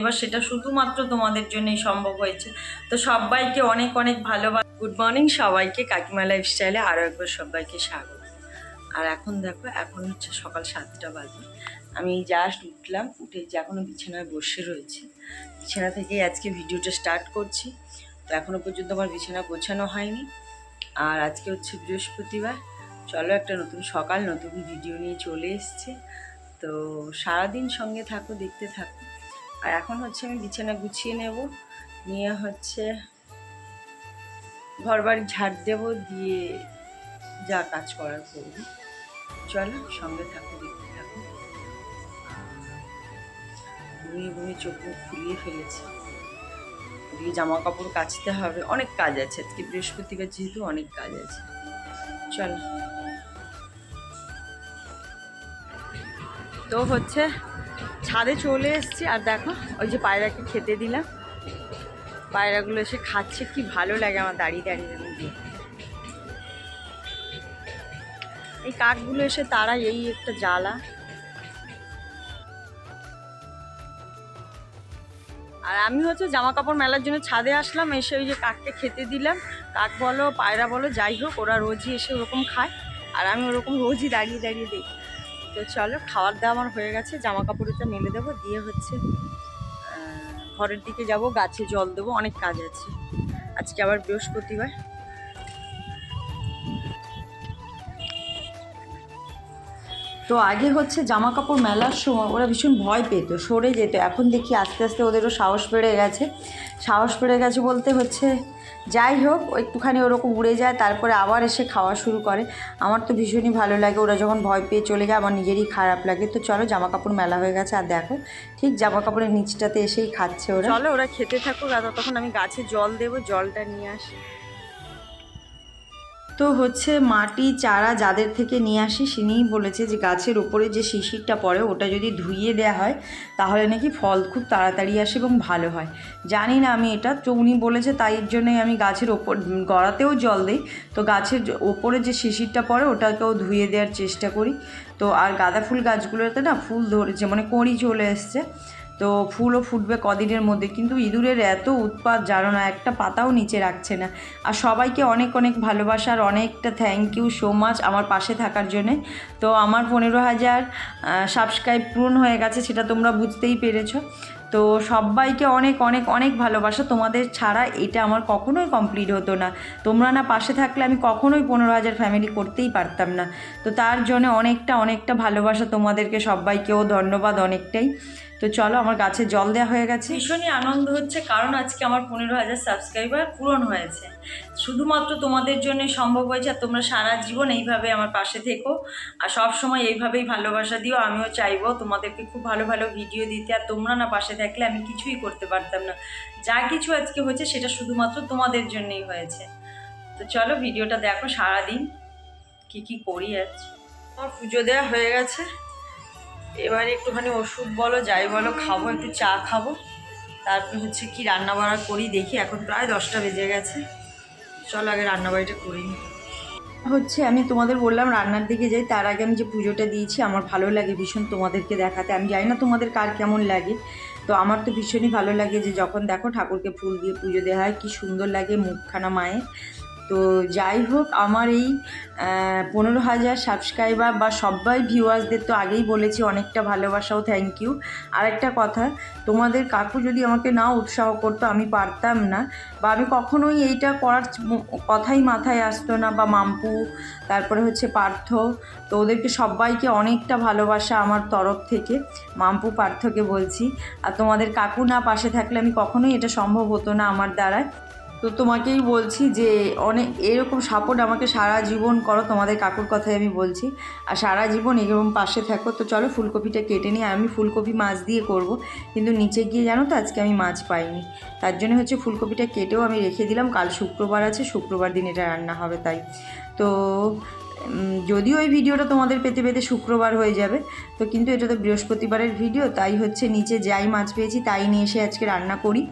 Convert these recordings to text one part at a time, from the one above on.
এবার সেটা শুধুমাত্র তোমাদের জন্যই সম্ভব হয়েছে। তো সবাইকে অনেক অনেক ভালোবাসা। গুড মর্নিং সবাইকে, কাকিমা লাইফস্টাইলে আরও একবার সবাইকে স্বাগত। আর এখন দেখো, এখন হচ্ছে সকাল সাতটা বাজে। আমি জাস্ট উঠলাম, উঠে যে এখনও বিছানায় বসে রয়েছি। বিছানা থেকে আজকে ভিডিওটা স্টার্ট করছি। তো এখনও পর্যন্ত আমার বিছানা গোছানো হয়নি। আর আজকে হচ্ছে বৃহস্পতিবার। চলো একটা নতুন সকাল, নতুন ভিডিও নিয়ে চলে এসছে। তো সারাদিন সঙ্গে থাকো, দেখতে থাকো। আর এখন হচ্ছে আমি বিছানা গুছিয়ে নেব। নিয়ে হচ্ছে ঘর বাড়ি ঝাড় দেবো, দিয়ে যা কাজ করার করব। চলো, সঙ্গে থাকো, দেখতে থাকো। ঘুমিয়ে ঘুমিয়ে চোখ মুখ ফুলিয়ে ফেলেছি। ওদিকে জামা কাপড় কাচতে হবে। অনেক কাজ আছে। আজকে বৃহস্পতিবার যেহেতু অনেক কাজ আছে। চলো। তো হচ্ছে ছাদে চলে এসেছি, আর দেখো, ওই যে পায়রাকে খেতে দিলাম। পায়রাগুলো এসে খাচ্ছে, কি ভালো লাগে আমার দাঁড়িয়ে দাঁড়িয়ে এই কাকগুলো এসে তারা এই একটা জ্বালা। আর আমি হচ্ছে জামা কাপড় মেলার জন্য ছাদে আসলাম, এসে ওই যে কাককে খেতে দিলাম। কাক বলো, পায়রা বলো, যাই হোক, ওরা রোজই এসে ওরকম খায়, আর আমি ওরকম রোজই দাঁড়িয়ে দাঁড়িয়ে দেখি। তো চলো, খাওয়ার দাওয়া আমার হয়ে গেছে জামা কাপড়টা মেলে দেবো, দিয়ে হচ্ছে ঘরের দিকে যাব, গাছে জল দেবো, অনেক কাজ আছে। আজকে আবার বৃহস্পতিবার। তো আগে হচ্ছে জামা কাপড় মেলার সময় ওরা ভীষণ ভয় পেত, সরে যেত। এখন দেখি আস্তে আস্তে ওদেরও সাহস বেড়ে গেছে। সাহস বেড়ে গেছে বলতে হচ্ছে, যাই হোক, একটুখানি ওরকম উড়ে যায়, তারপরে আবার এসে খাওয়া শুরু করে। আমার তো ভীষণই ভালো লাগে, ওরা যখন ভয় পেয়ে চলে যায়, আমার নিজেরই খারাপ লাগে। তো চলো জামা কাপড় মেলা হয়ে গেছে আর দেখো, ঠিক জামা কাপড়ের নিচটাতে এসেই খাচ্ছে ওরা। চলো, ওরা খেতে থাকুক, আর তখন আমি গাছে জল দেবো, জলটা নিয়ে আসি। তো হচ্ছে মাটি, চারা যাদের থেকে নিয়ে আসি তিনিই বলেছে যে গাছের ওপরে যে শিশিরটা পড়ে ওটা যদি ধুইয়ে দেওয়া হয়, তাহলে নাকি ফল খুব তাড়াতাড়ি আসে এবং ভালো হয়। জানি না আমি এটা তো উনি বলেছে তাই এর জন্যই আমি গাছের ওপর, গড়াতেও জল দিই। তো গাছের ওপরে যে শিশিরটা পড়ে ওটাকেও ধুয়ে দেওয়ার চেষ্টা করি। তো আর গাঁদা ফুল গাছগুলোতে না ফুল ধরেছে মানে কড়ি চলে এসছে তো ফুলও ফুটবে কদিনের মধ্যে। কিন্তু ইঁদুরের এত উৎপাত, জানো না, একটা পাতাও নিচে রাখছে না। আর সবাইকে অনেক অনেক ভালোবাসার, অনেকটা থ্যাংক ইউ সো মাচ আমার পাশে থাকার জন্যে। তো আমার পনেরো হাজার সাবস্ক্রাইব পূরণ হয়ে গেছে সেটা তোমরা বুঝতেই পেরেছ। তো সবাইকে অনেক অনেক অনেক ভালোবাসা। তোমাদের ছাড়া এটা আমার কখনোই কমপ্লিট হতো না। তোমরা না পাশে থাকলে আমি কখনোই পনেরো হাজার ফ্যামিলি করতেই পারতাম না। তো তার জন্য অনেকটা অনেকটা ভালোবাসা তোমাদেরকে সবাইকেও ধন্যবাদ অনেকটাই। তো চলো আমার গাছে জল দেওয়া হয়ে গেছে। ভীষণই আনন্দ হচ্ছে কারণ আজকে আমার পনেরো হাজার সাবস্ক্রাইবার পূরণ হয়েছে। শুধুমাত্র তোমাদের জন্য সম্ভব হয়েছে আর তোমরা সারা জীবন এইভাবে আমার পাশে থেকো। আর সব সময় এইভাবেই ভালোবাসা দিও আমিও চাইব তোমাদেরকে খুব ভালো ভালো ভিডিও দিতে। আর তোমরা না পাশে থাকলে আমি কিছুই করতে পারতাম না। যা কিছু আজকে হয়েছে সেটা শুধুমাত্র তোমাদের জন্যই হয়েছে। তো চলো ভিডিওটা দেখো সারাদিন কি কি করি আজ। আমার পুজো দেওয়া হয়ে গেছে। এবারে একটুখানি ওষুধ বলো, যাই বলো, খাব, একটু চা খাব। তারপর হচ্ছে কি রান্না বান্না করি, দেখি এখন প্রায় দশটা বেজে গেছে। চলো আগে রান্নাবাড়িটা করি। হচ্ছে আমি তোমাদের বললাম রান্নার দিকে যাই, তার আগে আমি যে পুজোটা দিয়েছি, আমার ভালো লাগে ভীষণ তোমাদেরকে দেখাতে। আমি জানি না তোমাদের কার কেমন লাগে, তো আমার তো ভীষণই ভালো লাগে যে যখন দেখো ঠাকুরকে ফুল দিয়ে পুজো দেওয়া হয়, কী সুন্দর লাগে মুখখানা মায়ের। তো যাই হোক, আমার এই পনেরো হাজার সাবস্ক্রাইবার বা সবাই ভিউয়ার্সদের তো আগেই বলেছি, অনেকটা ভালোবাসাও থ্যাংক ইউ আর একটা কথা, তোমাদের কাকু যদি আমাকে না উৎসাহ করতো, আমি পারতাম না। বা আমি কখনোই এইটা করার কথাই মাথায় আসতো না, বা মাম্পু, তারপরে হচ্ছে পার্থ, তো ওদেরকে সবাইকে অনেকটা ভালোবাসা আমার তরফ থেকে, মাম্পু পার্থকে বলছি। আর তোমাদের কাকু না পাশে থাকলে আমি কখনোই এটা সম্ভব হতো না আমার দ্বারায়। তো তোমাকেই বলছি যে অনেক এরকম সাপোর্ট আমাকে সারা জীবন করো, তোমাদের কাকুর কথাই আমি বলছি। আর সারা জীবন এরকম পাশে থাকো। তো চলো ফুলকপিটা কেটে নিই আমি ফুলকপি মাছ দিয়ে করব। কিন্তু নিচে গিয়ে জানো তো আজকে আমি মাছ পাইনি। তার জন্য হচ্ছে ফুলকপিটা কেটেও আমি রেখে দিলাম। কাল শুক্রবার আছে, শুক্রবার দিন এটা রান্না হবে তাই। তো যদিও এই ভিডিওটা তোমাদের পেতে পেতে শুক্রবার হয়ে যাবে, তো কিন্তু এটা তো বৃহস্পতিবারের ভিডিও, তাই হচ্ছে নিচে যাই মাছ পেয়েছি, তাই নিয়ে এসে আজকে রান্না করি।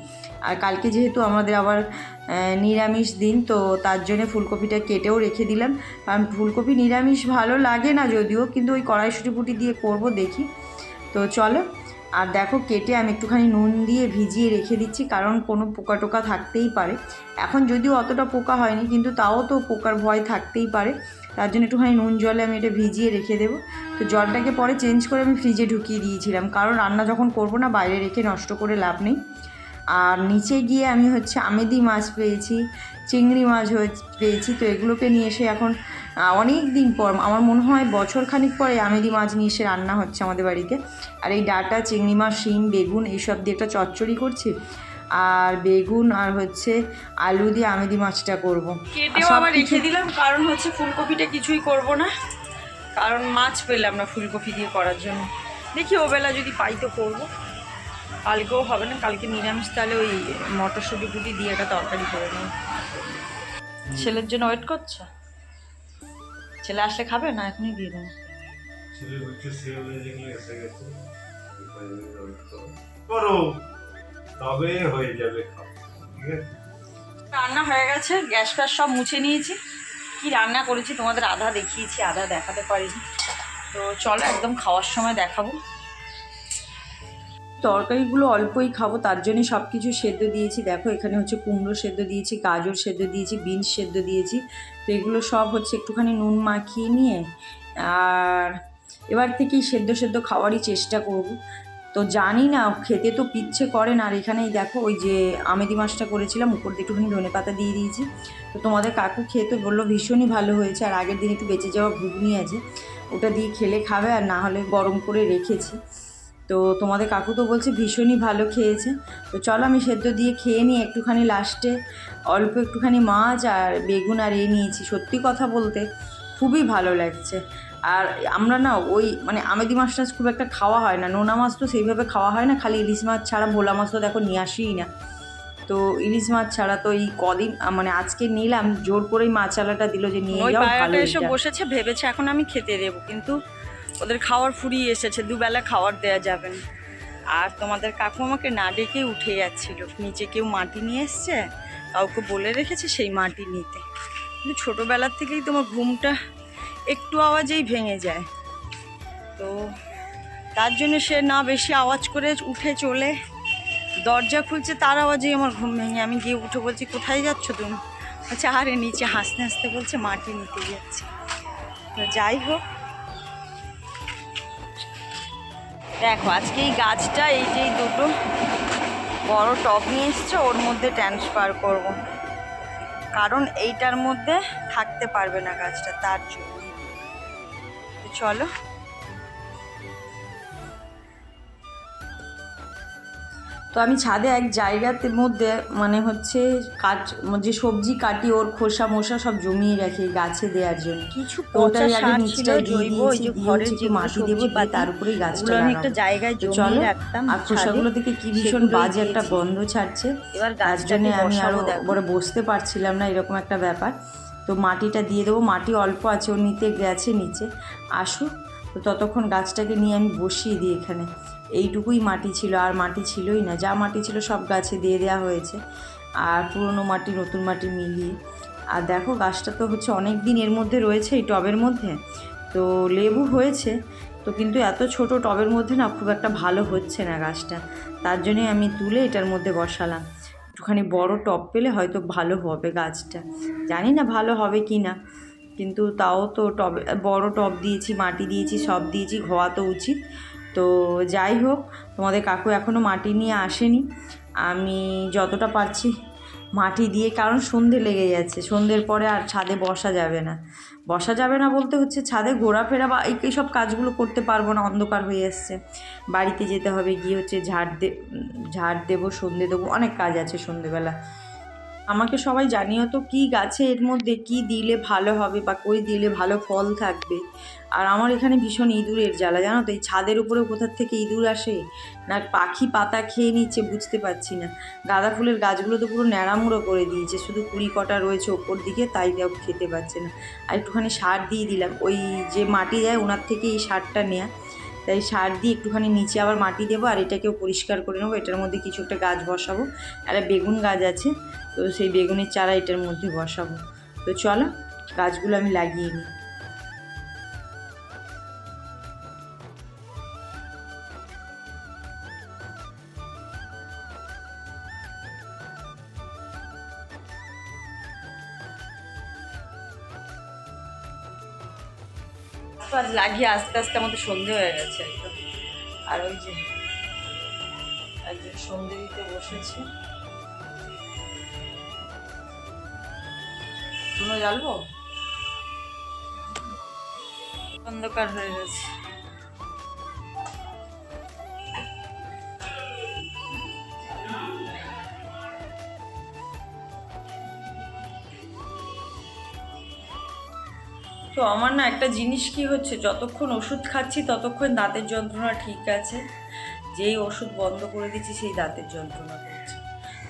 আর কালকে যেহেতু আমাদের আবার নিরামিষ দিন, তো তার জন্য ফুলকপিটা কেটেও রেখে দিলাম। কারণ ফুলকপি নিরামিষ ভালো লাগে না যদিও, কিন্তু ওই কড়াইশুটি পুটি দিয়ে করব দেখি। তো চলো, আর দেখো কেটে আমি একটুখানি নুন দিয়ে ভিজিয়ে রেখে দিচ্ছি, কারণ কোনো পোকা টোকা থাকতেই পারে। এখন যদিও অতটা পোকা হয়নি, কিন্তু তাও তো পোকার ভয় থাকতেই পারে। তার জন্য একটুখানি নুন জলে আমি এটা ভিজিয়ে রেখে দেবো। তো জলটাকে পরে চেঞ্জ করে আমি ফ্রিজে ঢুকিয়ে দিয়েছিলাম, কারণ রান্না যখন করব না, বাইরে রেখে নষ্ট করে লাভ নেই। আর নিচে গিয়ে আমি হচ্ছে আমেদি মাছ পেয়েছি চিংড়ি মাছ হয়ে পেয়েছি তো এগুলোকে নিয়ে এসে এখন অনেক দিন পর আমার মনে হয় বছর খানিক পরে আমেদি মাছ নিয়ে এসে রান্না হচ্ছে আমাদের বাড়িতে। আর এই ডাটা চিংড়ি মাছ শিম বেগুন এইসব দিয়ে একটা চচ্চড়ি করছি। আর বেগুন আর হচ্ছে আলু দিয়ে আমেদি মাছটা করব। কেটেও আবার রেখে দিলাম কারণ হচ্ছে ফুলকপিটা কিছুই করব না। কারণ মাছ পেলাম না ফুলকপি দিয়ে করার জন্য। দেখি ওবেলা যদি পাই তো করব। কালকেও হবে না কালকে নিরামিষ তাহলে ওই মটরশুঁটি ফুটি দিয়ে একটা তরকারি করে নেব ছেলের জন্য ওয়েট করছ? ছেলে আসলে খাবে না? এখনই দিয়ে দেবো। তবে হয়ে যাবে রান্না হয়ে গেছে গ্যাস ফ্যাস সব মুছে নিয়েছি। কি রান্না করেছি তোমাদের আধা দেখিয়েছি আধা দেখাতে পারিনি। তো চলো একদম খাওয়ার সময় দেখাবো। তরকারিগুলো অল্পই খাব, তার জন্যই সব কিছু সেদ্ধ দিয়েছি। দেখো, এখানে হচ্ছে কুমড়ো সেদ্ধ দিয়েছি, গাজর সেদ্ধ দিয়েছি, বিনস সেদ্ধ দিয়েছি। তো এগুলো সব হচ্ছে একটুখানি নুন মাখিয়ে নিয়ে, আর এবার থেকেই সেদ্ধ সেদ্ধ খাওয়ারই চেষ্টা করব। তো জানি না, খেতে তো পিচ্ছে করে না, আর এখানেই দেখো, ওই যে আমেদি মাছটা করেছিলাম, উপর দিয়ে একটুখানি ধনে পাতা দিয়ে দিয়েছি। তো তোমাদের কাকু খেয়ে তো বলল, ভীষণই ভালো হয়েছে, আর আগের দিন একটু বেঁচে যাওয়া ঘুগনি আছে, ওটা দিয়ে খেলে খাবে, আর না হলে গরম করে রেখেছি। তো তোমাদের কাকু তো বলছে ভীষণই ভালো খেয়েছে। তো চলো আমি সেদ্ধ দিয়ে খেয়ে নিই একটুখানি লাস্টে অল্প একটুখানি মাছ আর বেগুন আর এ নিয়েছি সত্যি কথা বলতে খুবই ভালো লাগছে। আর আমরা না ওই মানে আমেদি মাছ টাছ খুব একটা খাওয়া হয় না নোনা মাছ তো সেইভাবে খাওয়া হয় না খালি ইলিশ মাছ ছাড়া ভোলা মাছ তো দেখো নিয়ে আসিই না। তো ইলিশ মাছ ছাড়া তো এই কদিন মানে আজকে নিলাম জোর করেই মাছ আলাটা দিল যে নিয়ে যাও ভালো এসে বসেছে ভেবেছে এখন আমি খেতে দেবো কিন্তু ওদের খাওয়ার ফুরিয়ে এসেছে, দুবেলা খাওয়ার দেওয়া যাবে না। আর তোমাদের কাকু আমাকে না ডেকে উঠে যাচ্ছিল। নিচে কেউ মাটি নিয়ে এসছে, কাউকে বলে রেখেছে সেই মাটি নিতে। কিন্তু ছোটোবেলার থেকেই তোমার ঘুমটা একটু আওয়াজেই ভেঙে যায়। তো তার জন্য সে না বেশি আওয়াজ করে উঠে চলে। দরজা খুলছে, তার আওয়াজেই আমার ঘুম ভেঙে। আমি গিয়ে উঠে বলছি, কোথায় যাচ্ছ তুমি? আচ্ছা আরে, নিচে হাসতে হাসতে বলছে, মাটি নিতে যাচ্ছে। তো যাই হোক দেখো, আজকে এই গাছটা, এই যে দুটো বড় টব নিয়ে এসছে, ওর মধ্যে ট্রান্সফার করব। কারণ এইটার মধ্যে থাকতে পারবে না গাছটা, তার জন্য। চলো তো আমি ছাদে এক জায়গাতে মধ্যে মানে হচ্ছে কাট যে সবজি কাটি ওর খোসা মোসা সব জমিয়ে রাখি গাছে দেওয়ার জন্য। কিছু ওটাই আগে দিয়ে জৈব ঘরের যে মাটি দেবো দিয়ে তার উপরেই গাছটা আমি একটা জায়গায় জমিয়ে রাখতাম আর খোসাগুলো থেকে কি ভীষণ বাজে একটা গন্ধ ছাড়ছে। এবার জন্য গাছটাকে আমি আরও বসাবো একবারে বসতে পারছিলাম না এরকম একটা ব্যাপার। তো মাটিটা দিয়ে দেবো মাটি অল্প আছে ও নিতে গেছে নিচে। আসুক। তো ততক্ষণ গাছটাকে নিয়ে আমি বসিয়ে দিই এখানে। এইটুকুই মাটি ছিল, আর মাটি ছিলই না। যা মাটি ছিল সব গাছে দিয়ে দেওয়া হয়েছে। আর পুরনো মাটি, নতুন মাটি মিলিয়ে। আর দেখো, গাছটা তো হচ্ছে অনেক দিন এর মধ্যে রয়েছে এই টবের মধ্যে। তো লেবু হয়েছে, তো কিন্তু এত ছোট টবের মধ্যে না খুব একটা ভালো হচ্ছে না গাছটা। তার জন্যই আমি তুলে এটার মধ্যে বসালাম। একটুখানি বড় টব পেলে হয়তো ভালো হবে গাছটা। জানি না ভালো হবে কি না কিন্তু তাও তো টবে, বড় টব দিয়েছি, মাটি দিয়েছি, সব দিয়েছি, ঘোয়া তো উচিত। তো যাই হোক, তোমাদের কাকু এখনও মাটি নিয়ে আসেনি। আমি যতটা পারছি মাটি দিয়ে, কারণ সন্ধে লেগে যাচ্ছে। সন্ধ্যের পরে আর ছাদে বসা যাবে না। বসা যাবে না বলতে হচ্ছে ছাদে ঘোরাফেরা বা এই সব কাজগুলো করতে পারব না, অন্ধকার হয়ে এসছে বাড়িতে যেতে হবে, গিয়ে হচ্ছে ঝাড় দে, ঝাড় দেবো, সন্ধে দেবো, অনেক কাজ আছে সন্ধেবেলা। আমাকে সবাই জানিও তো কী গাছে এর মধ্যে কি দিলে ভালো হবে বা কই দিলে ভালো ফল থাকবে। আর আমার এখানে ভীষণ ইঁদুরের জ্বালা, জানো তো? এই ছাদের উপরেও কোথার থেকে ইঁদুর আসে? না পাখি পাতা খেয়ে নিচ্ছে, বুঝতে পারছি না। গাঁদা ফুলের গাছগুলো তো পুরো ন্যাড়ামুড়ো করে দিয়েছে, শুধু কুড়ি কটা রয়েছে ওপর দিকে, তাই দেখ খেতে পাচ্ছে না। আর একটুখানি সার দিয়ে দিলাম। ওই যে মাটি যায় ওনার থেকে এই সারটা নেয়া। তাই সার দিয়ে একটুখানি নিচে আবার মাটি দেবো আর এটাকেও পরিষ্কার করে নেব। এটার মধ্যে কিছু একটা গাছ বসাবো। একটা বেগুন গাছ আছে, তো সেই বেগুনের চারা এটার মধ্যে বসাবো। তো চলো, গাছগুলো আমি লাগিয়ে নিই। ফাজ লাগিয়ে আস্তে আস্তে আমাদের সন্ধে হয়ে গেছে একদম। আর ওই যে একজন সন্ধে দিতে বসেছে। শুনো জ্বালবো অন্ধকার হয়ে গেছে। তো আমার না একটা জিনিস কি হচ্ছে, যতক্ষণ ওষুধ খাচ্ছি ততক্ষণ দাঁতের যন্ত্রণা ঠিক আছে। যেই ওষুধ বন্ধ করে দিচ্ছি সেই দাঁতের যন্ত্রণা করছে।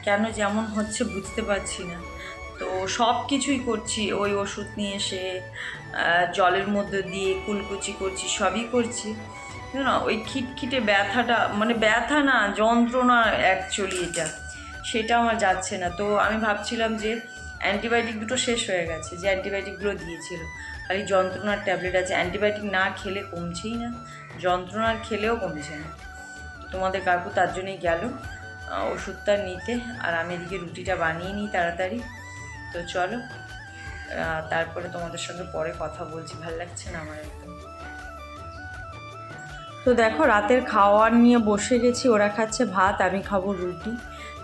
কেন যেমন হচ্ছে বুঝতে পারছি না। তো সব কিছুই করছি, ওই ওষুধ নিয়ে এসে জলের মধ্যে দিয়ে কুলকুচি করছি, সবই করছি। না ওই খিটখিটে ব্যথাটা মানে ব্যথা না, যন্ত্রণা অ্যাকচুয়ালি এটা। সেটা আমার যাচ্ছে না। তো আমি ভাবছিলাম যে, অ্যান্টিবায়োটিক দুটো শেষ হয়ে গেছে, যে অ্যান্টিবায়োটিকগুলো দিয়েছিল। খালি যন্ত্রণার ট্যাবলেট আছে। অ্যান্টিবায়োটিক না খেলে কমছেই না। যন্ত্রণার খেলেও কমছে না। তোমাদের কাকু তার জন্যই গেল ওষুধটা নিতে। আর আমি এদিকে রুটিটা বানিয়ে নিই তাড়াতাড়ি। তো চলো তারপরে তোমাদের সঙ্গে পরে কথা বলছি। ভালো লাগছে না আমার একদম? তো দেখো, রাতের খাওয়ার নিয়ে বসে গেছি। ওরা খাচ্ছে ভাত, আমি খাব রুটি।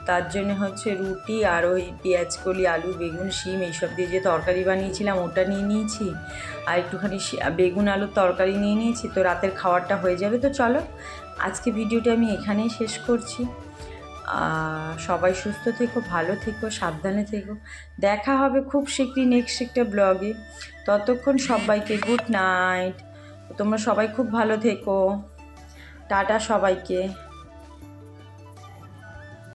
তার জন্য হচ্ছে রুটি আর ওই পেঁয়াজ কলি, আলু, বেগুন, শিম এইসব দিয়ে যে তরকারি বানিয়েছিলাম ওটা নিয়ে নিয়েছি। আর একটুখানি বেগুন, আলুর তরকারি নিয়ে নিয়েছি। তো রাতের খাবারটা হয়ে যাবে তো চলো। আজকে ভিডিওটা আমি এখানেই শেষ করছি। সবাই সুস্থ থেকো, ভালো থেকো, সাবধানে থেকো। দেখা হবে খুব শীঘ্রই নেক্সট একটা ব্লগে ততক্ষণ সবাইকে গুড নাইট তোমরা সবাই খুব ভালো থেকো। টাটা সবাইকে।